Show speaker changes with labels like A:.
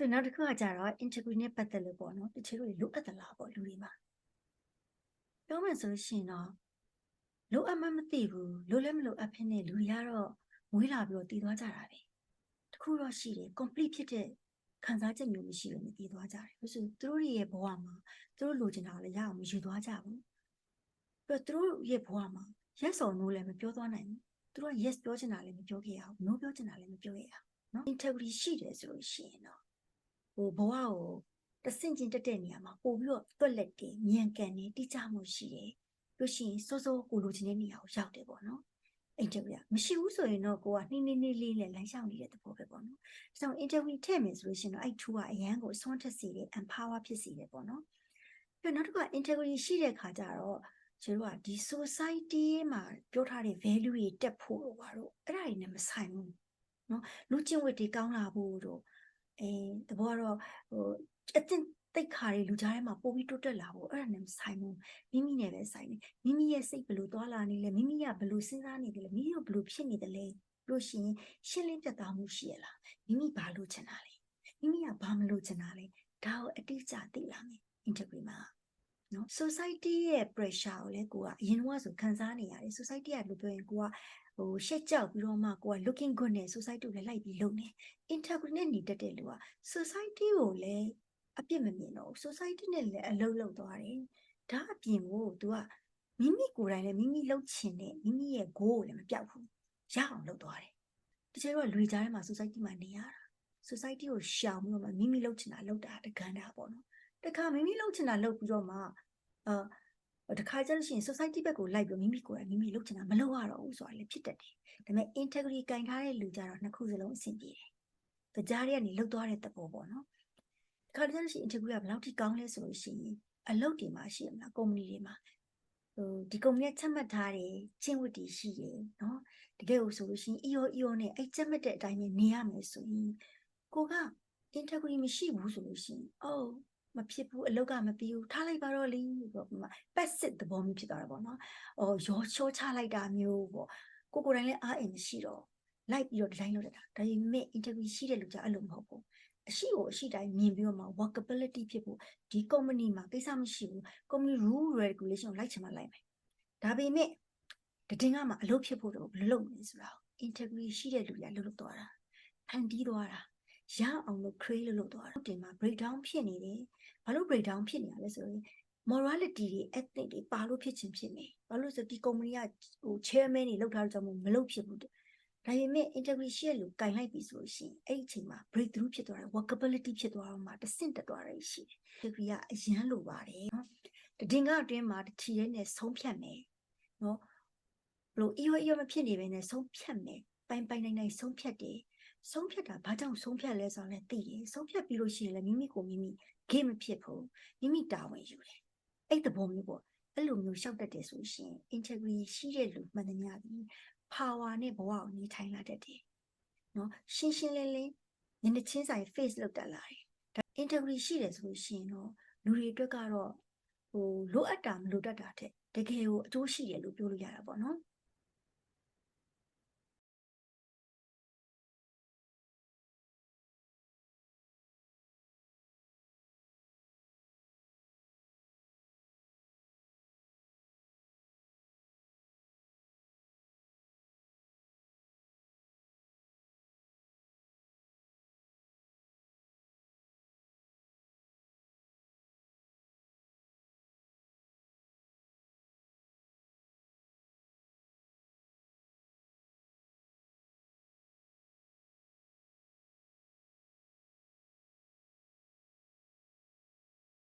A: ဆိုနောက်တစ်ခုကကြတော့ interview နဲ့ပတ်သက်လို့ပေါ့နော်တချို့တွေလိုအပ်သလားပေါ့လူတွေမှာပြောမှဆိုရှင်တော့လိုအပ်မှမသိဘူးလိုလည်းမလိုအပ်ဖြစ်နေလူတွေကတော့မွေးလာပြီးတော့တည်သွားကြတာပဲတခုတော့ရှိတယ် complete ဖြစ်တဲ့ခံစားချက်မျိုးမရှိလို့မတည်သွားကြတယ်ဘာလို့ဆိုသူတို့ရဲ့ဘဝမှာသူတို့လိုချင်တာလည်းရအောင်မယူသွားကြဘူးပြီးတော့သူတို့ရဲ့ဘဝမှာ yes or no လည်းမပြောသွားနိုင်ဘူးသူတို့က yes ပြောချင်တာလည်းမပြောခဲ့ရအောင် no ပြောချင်တာလည်းမပြောခဲ့ရအောင်နော် integrity ရှိတယ်ဆိုလို့ရှိရင်တော့ ဟိုဘဝကိုတဆင့်ချင်းတက်တဲ့နေရာမှာပို့ပြီးတော့တွက်လက်တယ်ဉာဏ်ကန်တယ်တိကျမှုရှိတယ်လို့ရှိရင်စောစောကိုလိုချင်တဲ့နေရာကိုရောက်တယ်ပေါ့နော်အင်တာဗျူးမရှိဘူးဆိုရင်တော့ကိုကနှင်းနှင်းလေးလေးနဲ့လမ်းလျှောက်နေတဲ့သဘောပဲပေါ့နော်။အဲကြောင့်အင်တာဗျူးထည့်မယ်ဆိုလို့ရှိရင်တော့အဲ့ထူကအရန်ကိုအစွမ်းထက်စေတယ် empower ဖြစ်စေတယ်ပေါ့နော်။ပြီးတော့နောက်တစ်ခုက integrity ရှိတဲ့ခါကျတော့ကျတို့ကဒီ society မှာပြောထားတဲ့ value တွေတက်ဖို့တော့ပါတော့အဲ့ဒါတွေနဲ့မဆိုင်ဘူး။နော်လူချင်းဝတ်တွေကောင်းလာဖို့တော့ အဲတဘောကတော့ဟိုအတင်တိတ်ခါတွေလူကြားထဲမှာပို့ပြီးတိုးတက်လာဖို့အဲ့ဒါနဲ့မဆိုင်ဘူးမိမိနဲ့ပဲဆိုင်တယ်မိမိရဲ့စိတ်ဘယ်လိုသွားလာနေလဲမိမိကဘယ်လိုစဉ်းစားနေတယ်လဲမိမိကဘယ်လိုဖြစ်နေတယ်လဲလို့ရှိရင်ရှင်းလင်းပြတ်သားမှုရှိရလားမိမိဘာလို့ချင်တာလဲမိမိကဘာမလို့ချင်တာလဲဒါကိုအတိအကျသိလာမယ် integrity မှာ နော် society ရဲ့ pressure ကိုလည်းကိုကအရင်ကဆိုခံစားနေရတယ် society ကလို့ပြောရင်ကိုကဟိုရှက်ကြောက်ပြီးတော့မှကိုက looking good နဲ့ society ကိုလည်းလိုက်ပြီးလုပ်နေ integrity နဲ့နေတတ်တဲ့လူက society ကိုလည်းအပြစ်မမြင်တော့ဘူး society နဲ့လည်းအလုပ်လုပ်သွားတယ်ဒါအပြင်ကို तू ကမိမိကိုယ်တိုင်လည်းမိမိလုပ်ချင်တဲ့မိမိရဲ့ goal ကိုလည်းမပြောက်ဘူးရအောင်လုပ်သွားတယ်တချို့ကလူကြားထဲမှာ society မှာနေရတာ society ကိုရှောင်ပြီးတော့မှမိမိလုပ်ချင်တာလုပ်တာတကန်းတာပေါ့နော် တခါမိမိလုပ်ချင်တာလုပ်ပြီးတော့မှအာတခါကျလို့ရှိရင် society ဘက်ကိုလိုက်ပြီးမိမိကိုယ်တိုင်မိမိလုပ်ချင်တာမလုပ်ရတော့ဘူးဆိုတာလည်းဖြစ်တတ်တယ်ဒါပေမဲ့ integrity ကင်ထားတဲ့လူကြတော့နှစ်ခုစလုံးအဆင်ပြေတယ်။ကြားထဲကနေလှုပ်သွားတဲ့သဘောပေါ့နော်။ခါတည်းရှိ integrity ကဘယ်လောက်ထိကောင်းလဲဆိုလို့ရှိရင်အလုပ်တွေမှာရှိရမလားကုမ္ပဏီတွေမှာဟိုဒီကုမ္ပဏီကချက်မှတ်ထားတယ်ချင်းဝတ်တွေရှိတယ်နော်တကယ်လို့ဆိုလို့ရှိရင် EO EO နဲ့အဲ့ချက်မှတ်တဲ့အတိုင်းပဲနေရမယ်ဆိုရင်ကိုက integrity မရှိဘူးဆိုလို့ရှိရင်အော် မဖြစ်ဘူးအလုတ်ကမပြီးဘူးထားလိုက်ပါတော့လေပေါ့ပတ်စစ်သဘောမျိုးဖြစ်သွားတာပေါ့နော်။အော်ရောချောချလိုက်တာမျိုးပေါ့ကိုကိုယ်တိုင်လည်းအားအင်မရှိတော့လိုက်ပြီးတော့ဒီတိုင်းလုပ်တတ်တာဒါပေမဲ့ integrity ရှိတဲ့လူကြအဲ့လိုမဟုတ်ဘူးအရှိကိုအရှိတိုင်းမြင်ပြီးတော့မှ workability ဖြစ်ဖို့ဒီ company မှာကိစ္စမရှိဘူး company rule regulation ကိုလိုက်ချင်မှလိုက်မယ်ဒါပေမဲ့တည်င်းကမှအလုပ်ဖြစ်ဖို့တော့ဘယ်လိုလုပ်မလဲဆိုတာ integrity ရှိတဲ့လူတွေကလှုပ်လှုပ်သွားတာဖန်တီးသွားတာ ရအောင်လို့ create လုပ်လုပ်သွားတာတင်မှာ breakdown ဖြစ်နေတယ်ဘာလို့ breakdown ဖြစ်နေရလဲဆိုရင် morality တွေ ethic တွေပါလို့ဖြစ်ချင်းဖြစ်မယ်ဘာလို့ဆိုဒီ company ကဟို chairman တွေလောက်ထားလို့ကြောင့်မလုပ်ဖြစ်ဘူးဒါပေမဲ့ integrity ရှိရလို့ကင်လိုက်ပြီဆိုလို့ရှိရင်အဲ့ဒီအချိန်မှာ breakthrough ဖြစ်သွားတယ် workability ဖြစ်သွားတော့မှတဆင့်တက်သွားတယ်ရှိတယ် integrity ကအရန်လိုပါတယ်နော်တည်ငါအတွင်းမှာတချီရဲနဲ့ဆုံးဖြတ်မယ်နော်ဘလို့ EO EO မဖြစ်နေပဲနဲ့ဆုံးဖြတ်မယ်ပိုင်ပိုင်နိုင်နိုင်ဆုံးဖြတ်တယ် ဆုံးဖြတ်တာဘာကြောင့်ဆုံးဖြတ်လဲဆိုတော့လည်းသိတယ်ဆုံးဖြတ်ပြီးလို့ရှိရင်လည်းမိမိကိုမိမိ game မဖြစ်ဘူးမိမိတာဝန်ယူတယ်အဲ့သဘောမျိုးပေါ့အဲ့လိုမျိုးရှောက်တတ်တယ်ဆိုရှင် integrity ရှိတဲ့လူမှန်သမျှဒီ power နဲ့ဘဝကိုနေထိုင်လာတတ်တယ်နော်ရှင်းရှင်းလင်းလင်းညနေချင်းဆိုင် face လောက်တက်လာတယ်ဒါ integrity ရှိတယ်ဆိုလို့ရှိရင်တော့လူတွေအတွက်ကတော့ဟိုလိုအပ်တာမလိုတတ်တာတဲ့တကယ်ကိုအကျိုးရှိတယ်လို့ပြောလို့ရတာပေါ့နော်